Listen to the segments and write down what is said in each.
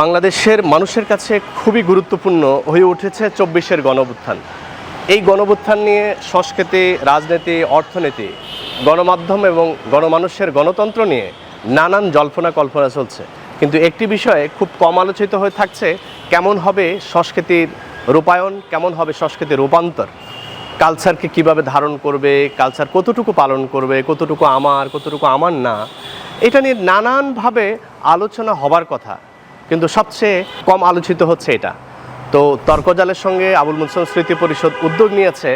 বাংলাদেশের মানুষের কাছে খুবই গুরুত্বপূর্ণ হয়ে উঠেছে চব্বিশের গণঅভ্যুত্থান। এই গণঅভ্যুত্থান নিয়ে সংস্কৃতি, রাজনীতি, অর্থনীতি, গণমাধ্যম এবং গণমানুষের গণতন্ত্র নিয়ে নানান জল্পনা কল্পনা চলছে। কিন্তু একটি বিষয়ে খুব কম আলোচিত হয়ে থাকছে, কেমন হবে সংস্কৃতির রূপায়ণ, কেমন হবে সংস্কৃতির রূপান্তর? কালচারকে কীভাবে ধারণ করবে, কালচার কতটুকু পালন করবে, কতটুকু আমার কতটুকু আমার না, এটা নিয়ে নানানভাবে আলোচনা হবার কথা। কিন্তু সবচেয়ে কম আলোচিত হচ্ছে এটা। তো তর্কজালের সঙ্গে আবুল মুসলিম স্মৃতি পরিষদ উদ্যোগ নিয়েছে,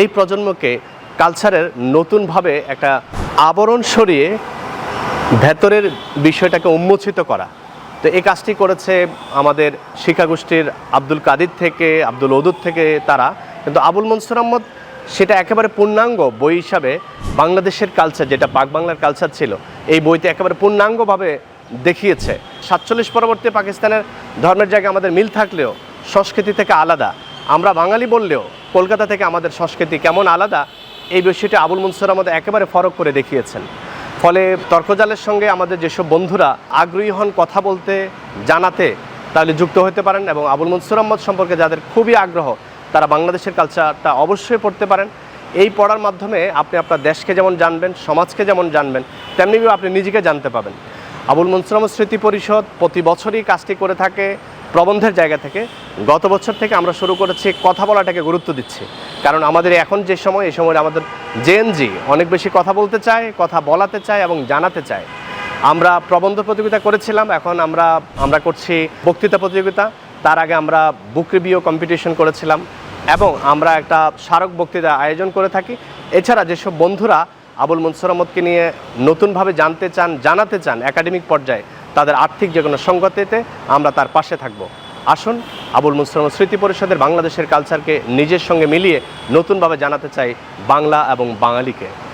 এই প্রজন্মকে কালচারের নতুনভাবে একটা আবরণ সরিয়ে ভেতরের বিষয়টাকে উন্মোচিত করা। তো এই কাজটি করেছে আমাদের শিক্ষাগোষ্ঠীর আব্দুল কাদির থেকে, আব্দুল ওদুদ থেকে তারা। কিন্তু আবুল মনসুর আহমদ সেটা একেবারে পূর্ণাঙ্গ বই হিসাবে বাংলাদেশের কালচার যেটা পাক বাংলার কালচার ছিল, এই বইতে একেবারে পূর্ণাঙ্গভাবে দেখিয়েছে। সাতচল্লিশ পরবর্তী পাকিস্তানের ধর্মের জায়গায় আমাদের মিল থাকলেও সংস্কৃতি থেকে আলাদা। আমরা বাঙালি বললেও কলকাতা থেকে আমাদের সংস্কৃতি কেমন আলাদা, এই বিষয়টি আবুল মনসুর আহমদ একেবারে ফরক করে দেখিয়েছেন। ফলে তর্কজালের সঙ্গে আমাদের যেসব বন্ধুরা আগ্রহী হন কথা বলতে, জানাতে, তাহলে যুক্ত হতে পারেন এবং আবুল মনসুর আহমদ সম্পর্কে যাদের খুবই আগ্রহ, তারা বাংলাদেশের কালচারটা অবশ্যই পড়তে পারেন। এই পড়ার মাধ্যমে আপনি আপনার দেশকে যেমন জানবেন, সমাজকে যেমন জানবেন, তেমনিভাবে আপনি নিজেকে জানতে পাবেন। আবুল মনসুর আহমদ স্মৃতি পরিষদ প্রতি বছরই কাজটি করে থাকে, প্রবন্ধের জায়গা থেকে। গত বছর থেকে আমরা শুরু করেছি, কথা বলাটাকে গুরুত্ব দিচ্ছি। কারণ আমাদের এখন যে সময়, এই সময় আমাদের জেএনজি অনেক বেশি কথা বলতে চায়, কথা বলাতে চায় এবং জানাতে চায়। আমরা প্রবন্ধ প্রতিযোগিতা করেছিলাম, এখন আমরা আমরা করছি বক্তৃতা প্রতিযোগিতা। তার আগে আমরা বুক রিভিউ কম্পিটিশন করেছিলাম এবং আমরা একটা স্মারক বক্তৃতা আয়োজন করে থাকি। এছাড়া যেসব বন্ধুরা আবুল মনসুর আহমদকে নিয়ে নতুনভাবে জানতে চান, জানাতে চান একাডেমিক পর্যায়ে তাদের আর্থিক যে কোনো সংগতিতে আমরা তার পাশে থাকব। আসুন, আবুল মনসুর আহমদ স্মৃতি পরিষদের বাংলাদেশের কালচারকে নিজের সঙ্গে মিলিয়ে নতুনভাবে জানাতে চাই বাংলা এবং বাঙালিকে।